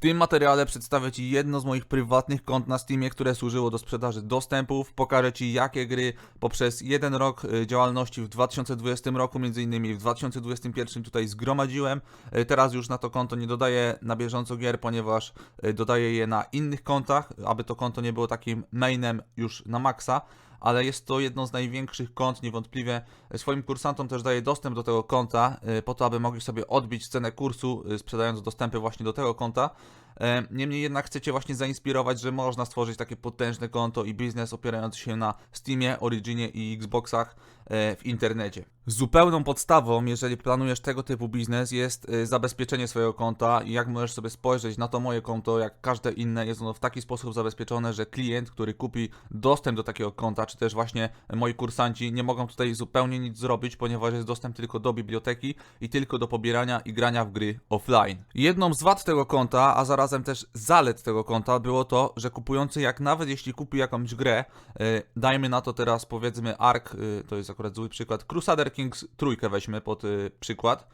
tym materiale przedstawię Ci jedno z moich prywatnych kont na Steamie, które służyło do sprzedaży dostępów. Pokażę Ci jakie gry poprzez jeden rok y, działalności w 2020 roku, między innymi w 2021 tutaj zgromadziłem. Y, Teraz już na to konto nie dodaję na bieżąco gier, ponieważ y, dodaję je na innych kontach, aby to konto nie było takim mainem już na maksa ale jest to jedno z największych kont, niewątpliwie. Swoim kursantom też daję dostęp do tego konta, y, po to, aby mogli sobie odbić cenę kursu, y, sprzedając dostępy właśnie do tego konta. E, Niemniej jednak chcecie właśnie zainspirować, że można stworzyć takie potężne konto i biznes opierający się na Steamie, Originie i Xboxach w internecie. Zupełną podstawą, jeżeli planujesz tego typu biznes, jest e, zabezpieczenie swojego konta i jak możesz sobie spojrzeć na to moje konto, jak każde inne, jest ono w taki sposób zabezpieczone, że klient, który kupi dostęp do takiego konta, czy też właśnie moi kursanci, nie mogą tutaj zupełnie nic zrobić, ponieważ jest dostęp tylko do biblioteki i tylko do pobierania i grania w gry offline. Jedną z wad tego konta, a zarazem też zalet tego konta było to, że kupujący jak nawet jeśli kupi jakąś grę, e, dajmy na to teraz powiedzmy Ark, e, to jest akurat zły przykład, Crusader Kings trójkę weźmy pod e, przykład,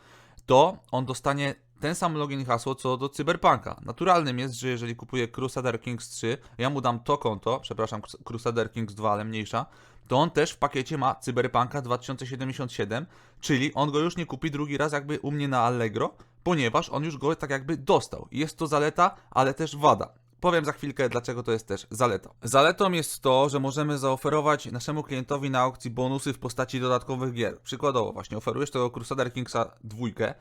to on dostanie ten sam login i hasło co do Cyberpunka. Naturalnym jest, że jeżeli kupuje Crusader Kings 3, ja mu dam to konto, przepraszam, Crusader Kings 2, ale mniejsza, to on też w pakiecie ma Cyberpunka 2077, czyli on go już nie kupi drugi raz jakby u mnie na Allegro, ponieważ on już go tak jakby dostał. Jest to zaleta, ale też wada. Powiem za chwilkę, dlaczego to jest też zaleta. Zaletą jest to, że możemy zaoferować naszemu klientowi na aukcji bonusy w postaci dodatkowych gier. Przykładowo, właśnie oferujesz tego Crusader Kingsa dwójkę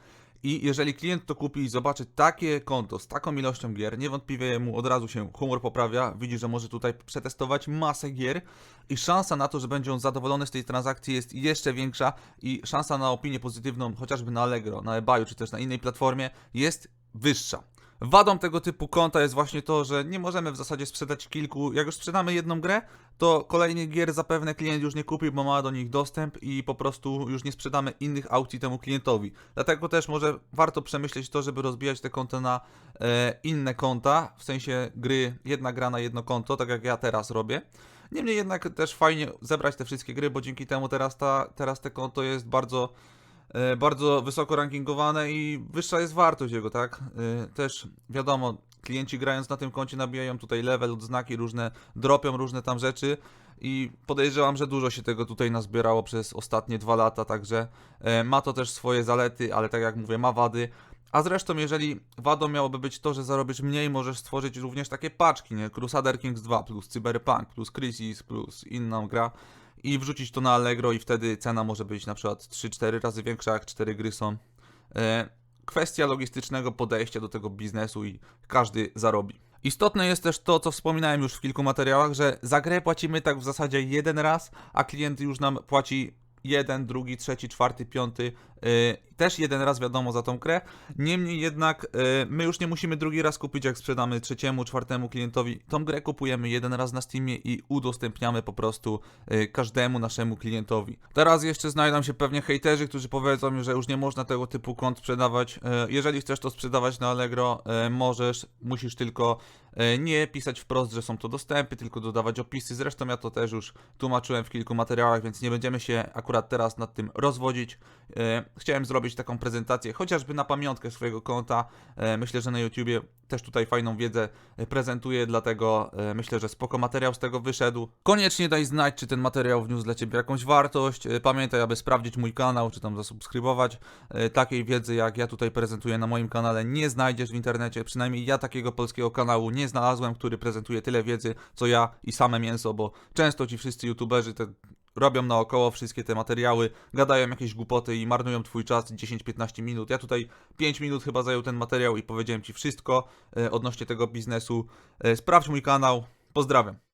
i jeżeli klient to kupi i zobaczy takie konto z taką ilością gier, niewątpliwie mu od razu się humor poprawia, widzi, że może tutaj przetestować masę gier i szansa na to, że będzie on zadowolony z tej transakcji jest jeszcze większa i szansa na opinię pozytywną, chociażby na Allegro, na eBayu czy też na innej platformie jest wyższa. Wadą tego typu konta jest właśnie to, że nie możemy w zasadzie sprzedać kilku. Jak już sprzedamy jedną grę, to kolejnych gier zapewne klient już nie kupi, bo ma do nich dostęp i po prostu już nie sprzedamy innych aukcji temu klientowi. Dlatego też może warto przemyśleć to, żeby rozbijać te konta na e, inne konta, w sensie gry jedna gra na jedno konto, tak jak ja teraz robię. Niemniej jednak też fajnie zebrać te wszystkie gry, bo dzięki temu teraz, ta, teraz te konto jest bardzo bardzo wysoko rankingowane i wyższa jest wartość jego, tak? E, Też wiadomo, klienci grając na tym koncie nabijają tutaj level, odznaki różne, dropią różne tam rzeczy i podejrzewam, że dużo się tego tutaj nazbierało przez ostatnie dwa lata, także e, ma to też swoje zalety, ale tak jak mówię, ma wady. A zresztą, jeżeli wadą miałoby być to, że zarobisz mniej, możesz stworzyć również takie paczki, nie? Crusader Kings 2 plus Cyberpunk plus Crisis plus inną gra i wrzucić to na Allegro i wtedy cena może być na przykład 3-4 razy większa, jak 4 gry są. E, kwestia logistycznego podejścia do tego biznesu i każdy zarobi. Istotne jest też to, co wspominałem już w kilku materiałach, że za grę płacimy tak w zasadzie jeden raz, a klient już nam płaci jeden, drugi, trzeci, czwarty, piąty, też jeden raz wiadomo za tą grę. Niemniej jednak yy, my już nie musimy drugi raz kupić, jak sprzedamy trzeciemu, czwartemu klientowi. Tą grę kupujemy jeden raz na Steamie i udostępniamy po prostu yy, każdemu naszemu klientowi. Teraz jeszcze znajdą się pewnie hejterzy, którzy powiedzą że już nie można tego typu kont sprzedawać. Jeżeli chcesz to sprzedawać na Allegro, możesz, musisz tylko nie pisać wprost, że są to dostępy, tylko dodawać opisy. Zresztą ja to też już tłumaczyłem w kilku materiałach, więc nie będziemy się akurat teraz nad tym rozwodzić. Chciałem zrobić taką prezentację, chociażby na pamiątkę swojego konta. E, Myślę, że na YouTubie też tutaj fajną wiedzę e, prezentuję, dlatego e, myślę, że spoko materiał z tego wyszedł. Koniecznie daj znać, czy ten materiał wniósł dla Ciebie jakąś wartość. Pamiętaj, aby sprawdzić mój kanał, czy tam zasubskrybować. Takiej wiedzy, jak ja tutaj prezentuję na moim kanale, nie znajdziesz w internecie. Przynajmniej ja takiego polskiego kanału nie znalazłem, który prezentuje tyle wiedzy, co ja i same mięso, bo często ci wszyscy youtuberzy te robią naokoło wszystkie te materiały, gadają jakieś głupoty i marnują twój czas 10-15 minut. Ja tutaj 5 minut chyba zajął ten materiał i powiedziałem ci wszystko e, odnośnie tego biznesu. E, Sprawdź mój kanał. Pozdrawiam.